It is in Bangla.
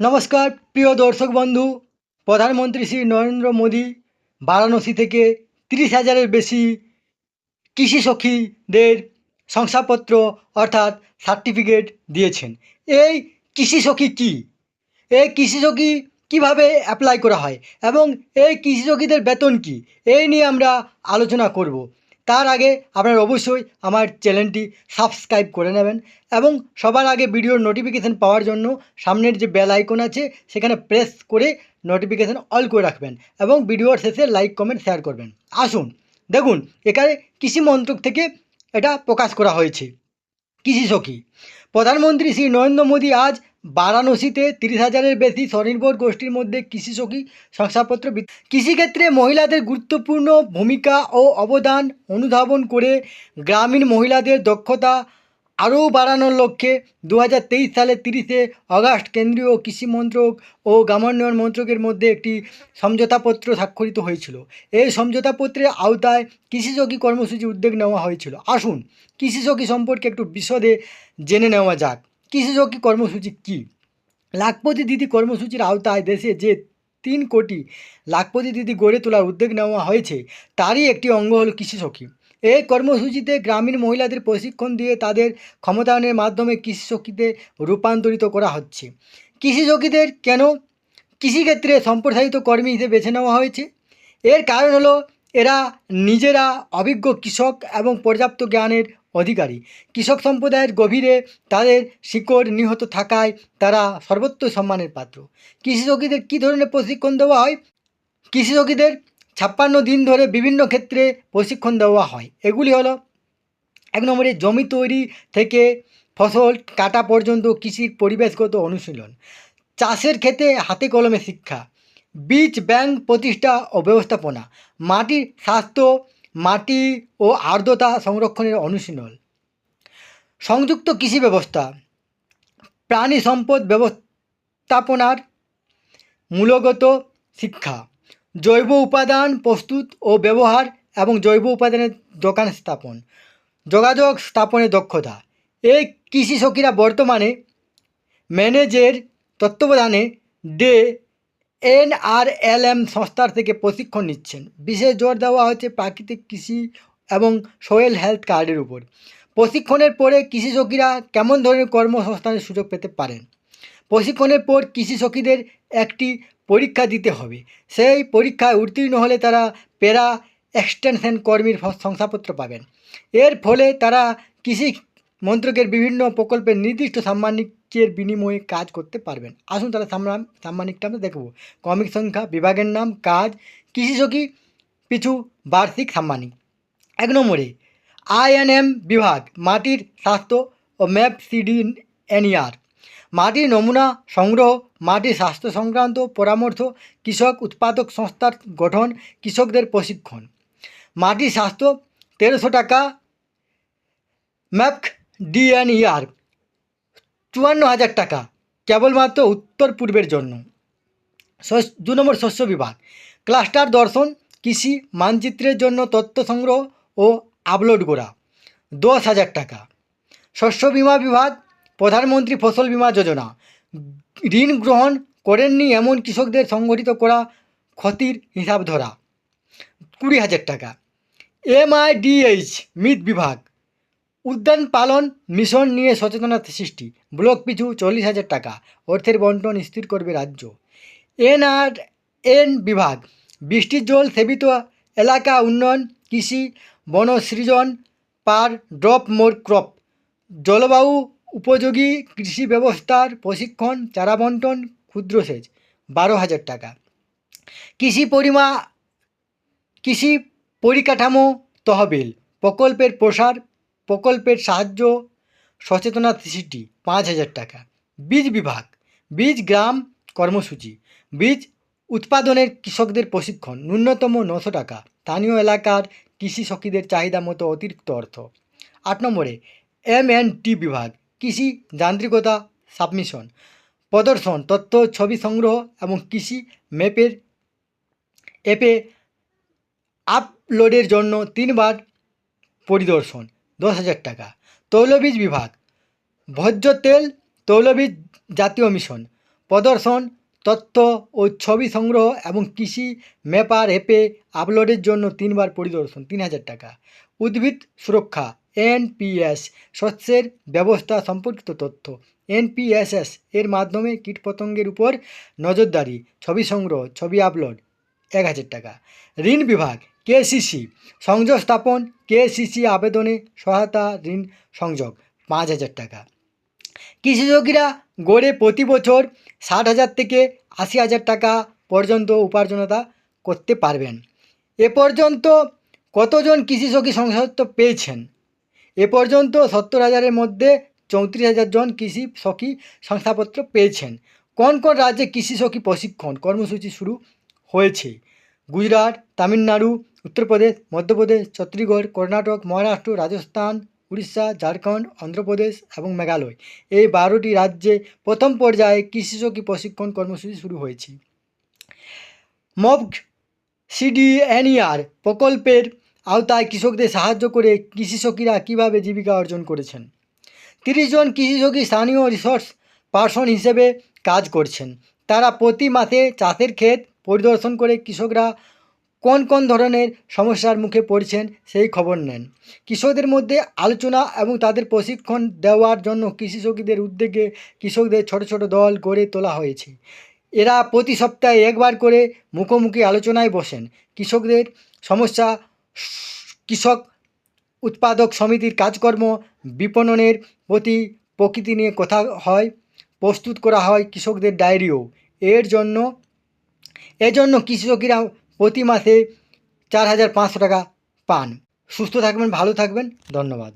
নমস্কার, প্রিয় দর্শক বন্ধু, প্রধানমন্ত্রী শ্রী নরেন্দ্র মোদী বারাণসী থেকে তিরিশ হাজারের বেশি কৃষি সখীদের শংসাপত্র অর্থাৎ সার্টিফিকেট দিয়েছেন। এই কৃষি সখী কী? এই কৃষি সখী কীভাবে অ্যাপ্লাই করা হয়? এবং এই কৃষি সখীদের বেতন কী? এই নিয়ে আমরা আলোচনা করব। তার আগে আপনারা অবশ্যই আমার চ্যানেলটি সাবস্ক্রাইব করে নেবেন এবং সবার আগে ভিডিওর নোটিফিকেশান পাওয়ার জন্য সামনের যে বেল আইকন আছে, সেখানে প্রেস করে নোটিফিকেশান অল করে রাখবেন এবং ভিডিওর শেষে লাইক কমেন্ট শেয়ার করবেন। আসুন, দেখুন, এখানে কৃষি মন্ত্রক থেকে এটা প্রকাশ করা হয়েছে। কৃষি সখী। প্রধানমন্ত্রী শ্রী নরেন্দ্র মোদী আজ বারাণসীতে তিরিশ হাজারের বেশি স্বনির্ভর গোষ্ঠীর মধ্যে কৃষি সখী শংসাপত্র কৃষিক্ষেত্রে মহিলাদের গুরুত্বপূর্ণ ভূমিকা ও অবদান অনুধাবন করে গ্রামীণ মহিলাদের দক্ষতা আরও বাড়ানোর লক্ষ্যে দু সালের তিরিশে অগাস্ট কেন্দ্রীয় কৃষি মন্ত্রক ও গ্রামোন্নয়ন মন্ত্রকের মধ্যে একটি সমঝোতাপত্র স্বাক্ষরিত হয়েছিল। এই সমঝোতাপত্রের আওতায় কৃষিসখী কর্মসূচি উদ্যোগ নেওয়া হয়েছিল। আসুন কৃষিসখী সম্পর্কে একটু বিশদে জেনে নেওয়া যাক। কৃষিসখী কর্মসূচি কী? লাখপতি দিদি কর্মসূচির আওতায় দেশে যে তিন কোটি লাখপতি দিদি গড়ে তোলার উদ্যোগ নেওয়া হয়েছে, তারই একটি অঙ্গ হলো কৃষিসখী। এই কর্মসূচিতে গ্রামীণ মহিলাদের প্রশিক্ষণ দিয়ে তাদের ক্ষমতায়নের মাধ্যমে কৃষিসখীতে রূপান্তরিত করা হচ্ছে। কৃষিসখীদের কেন কৃষিক্ষেত্রে সম্প্রসারিত কর্মী হিসেবে বেছে নেওয়া হয়েছে? এর কারণ হলো এরা নিজেরা অভিজ্ঞ কৃষক এবং পর্যাপ্ত জ্ঞানের অধিকারী। কৃষক সম্প্রদায়ের গভীরে তাদের শিকড় নিহত থাকায় তারা সর্বত্র সম্মানের পাত্র। কৃষিসখীদের কী ধরনের প্রশিক্ষণ দেওয়া হয়? কৃষিসখীদের ছাপ্পান্ন দিন ধরে বিভিন্ন ক্ষেত্রে প্রশিক্ষণ দেওয়া হয়। এগুলি হলো, এক নম্বরে জমি তৈরি থেকে ফসল কাটা পর্যন্ত কৃষির পরিবেশগত অনুশীলন। চাষের ক্ষেত্রে হাতে কলমে শিক্ষা। বীজ ব্যাংক প্রতিষ্ঠা ও ব্যবস্থাপনা। মাটির স্বাস্থ্য মাটি ও আর্দ্রতা সংরক্ষণের অনুশীলন। সংযুক্ত কৃষি ব্যবস্থা, প্রাণী সম্পদ ব্যবস্থাপনার মূলগত শিক্ষা, জৈব উপাদান প্রস্তুত ও ব্যবহার এবং জৈব উপাদানের দোকান স্থাপন, যোগাযোগ স্থাপনের দক্ষতা। এই কৃষি সখীরা বর্তমানে ম্যানেজের তত্ত্বাবধানে ডে এনআরএলএম সংস্থার থেকে প্রশিক্ষণ নিচ্ছেন। বিশেষ জোর দেওয়া হচ্ছে প্রাকৃতিক কৃষি এবং সোয়েল হেলথ কার্ডের উপর। প্রশিক্ষণের পরে কৃষি সখীরা কেমন ধরনের কর্মসংস্থানের সুযোগ পেতে পারেন? প্রশিক্ষণের পর কৃষি সখীদের একটি পরীক্ষা দিতে হবে। সেই পরীক্ষায় উত্তীর্ণ হলে তারা পেরা এক্সটেনশন কর্মীর শংসাপত্র পাবেন। এর ফলে তারা কৃষি মন্ত্রকের বিভিন্ন প্রকল্পের নির্দিষ্ট সাম্মানিকের বিনিময়ে কাজ করতে পারবেন। আসুন তাহলে সাম্মান সাম্মানিকটা আমরা দেখব কমিক সংখ্যা, বিভাগের নাম, কাজ কৃষি সখী পিছু, বার্ষিক সাম্মানিক। এক নম্বরে আইএনএম বিভাগ, মাটির স্বাস্থ্য ও ম্যাপ সিডি এনইআর মাটির নমুনা সংগ্রহ, মাটির স্বাস্থ্য সংক্রান্ত পরামর্শ, কৃষক উৎপাদক সংস্থার গঠন, কৃষকদের প্রশিক্ষণ। মাটির স্বাস্থ্য, তেরোশো টাকা, ম্যাপ ডিএনইআর চুয়ান্ন হাজার টাকা, কেবলমাত্র উত্তর পূর্বের জন্য। দু নম্বর শস্য বিভাগ, ক্লাস্টার দর্শন, কৃষি, মানচিত্রের জন্য তথ্য সংগ্রহ ও আপলোড করা, দশ হাজার টাকা। শস্য বিমা বিভাগ, প্রধানমন্ত্রী ফসল বিমা যোজনা, ঋণ গ্রহণ করেননি এমন কৃষকদের সংগঠিত করা ক্ষতির হিসাব ধরা, কুড়ি হাজার টাকা। এমআইডিএইচ মিট বিভাগ উদ্যান পালন মিশন নিয়ে সচেতনতা সৃষ্টি। ব্লক পিছু চল্লিশ হাজার টাকা। অর্থের বন্টন স্থির করবে রাজ্য। এনআর, এন বিভাগ। বৃষ্টির জল সেবিত এলাকা উন্নয়ন, কৃষি বনসৃজন পার, ড্রপ মোর ক্রপ। জলবায়ু উপযোগী কৃষি ব্যবস্থার প্রশিক্ষণ, চারা বন্টন, ক্ষুদ্র সেচ। বারো হাজার টাকা। কৃষি পরিমা, কৃষি পরিকাঠামো তহবিল। প্রকল্পের প্রসার প্রকল্পের সাহায্য, সচেতনতা সৃষ্টি, পাঁচ হাজার টাকা। বীজ বিভাগ, বীজ গ্রাম কর্মসূচি, বীজ উৎপাদনের কৃষকদের প্রশিক্ষণ, ন্যূনতম নশো টাকা। স্থানীয় এলাকার কৃষি সখীদের চাহিদা মতো অতিরিক্ত অর্থ। আট নম্বরে, এম এন টি বিভাগ, কৃষি যান্ত্রিকতা সাবমিশন, প্রদর্শন, তথ্য, ছবি সংগ্রহ এবং কৃষি ম্যাপের অ্যাপে আপলোডের জন্য তিনবার পরিদর্শন। দশ হাজার টাকা। তৈলবীজ বিভাগ। ভোজ্য তেল, তৈলবীজ জাতীয় মিশন। প্রদর্শন, তথ্য ও ছবি সংগ্রহ এবং কৃষি ম্যাপার অ্যাপে আপলোডের জন্য তিনবার পরিদর্শন, তিন হাজার টাকা। উদ্ভিদ সুরক্ষা এনপিএস শস্যের ব্যবস্থা সম্পর্কিত তথ্য। এনপিএসএস এর মাধ্যমে কীটপতঙ্গের উপর নজরদারি, ছবি সংগ্রহ, ছবি আপলোড, এক হাজার টাকা। ঋণ বিভাগ। কেসিসি সংযোগ স্থাপন, কেসিসি আবেদনে সহায়তা ঋণ সংযোগ, পাঁচ হাজার টাকা। কৃষিযোগীরা গড়ে প্রতি বছর ষাট হাজার থেকে আশি হাজার টাকা পর্যন্ত উপার্জনতা করতে পারবেন। এ পর্যন্ত কতজন কৃষিসখী শংসাপত্র পেয়েছেন? এ পর্যন্ত সত্তর হাজারের মধ্যে চৌত্রিশ হাজার জন কৃষি সখী শংসাপত্র পেয়েছেন। কোন কোন রাজ্যে কৃষি সখী প্রশিক্ষণ কর্মসূচি শুরু হয়েছে? গুজরাট, তামিলনাড়ু উত্তরপ্রদেশ, মধ্যপ্রদেশ, ছত্তিশগড়, কর্ণাটক, মহারাষ্ট্র, রাজস্থান, উড়িষ্যা, ঝাড়খণ্ড, অন্ধ্রপ্রদেশ এবং মেঘালয়। এই বারোটি রাজ্যে প্রথম পর্যায়ে কৃষি সখী প্রশিক্ষণ কর্মসূচি শুরু হয়েছে। মব সিডিএনইআর প্রকল্পের আওতায় কৃষকদের সাহায্য করে কৃষি সখীরা কীভাবে জীবিকা অর্জন করেছেন? তিরিশ জন কৃষি সখী স্থানীয় রিসোর্স পার্সন হিসেবে কাজ করছেন। তারা প্রতি মাসে চাষের ক্ষেত পরিদর্শন করে কৃষকরা কোন কোন ধরনের সমস্যার মুখে পড়ছেন সেই খবর নেন। কৃষকদের মধ্যে আলোচনা এবং তাদের প্রশিক্ষণ দেওয়ার জন্য কৃষি সখীদের উদ্যোগে কৃষকদের ছোট ছোট দল গড়ে তোলা হয়েছে। এরা প্রতি সপ্তাহে একবার করে মুখোমুখি আলোচনায় বসেন। কৃষকদের সমস্যা, কৃষক উৎপাদক সমিতির কাজকর্ম, বিপণনের প্রতি প্রকৃতি নিয়ে কথা হয়, প্রস্তুত করা হয় কৃষকদের ডায়েরিও। এর জন্য এজন্য কৃষকরা প্রতি মাসে চার হাজার পাঁচশো টাকা পান। সুস্থ থাকবেন ভালো থাকবেন ধন্যবাদ।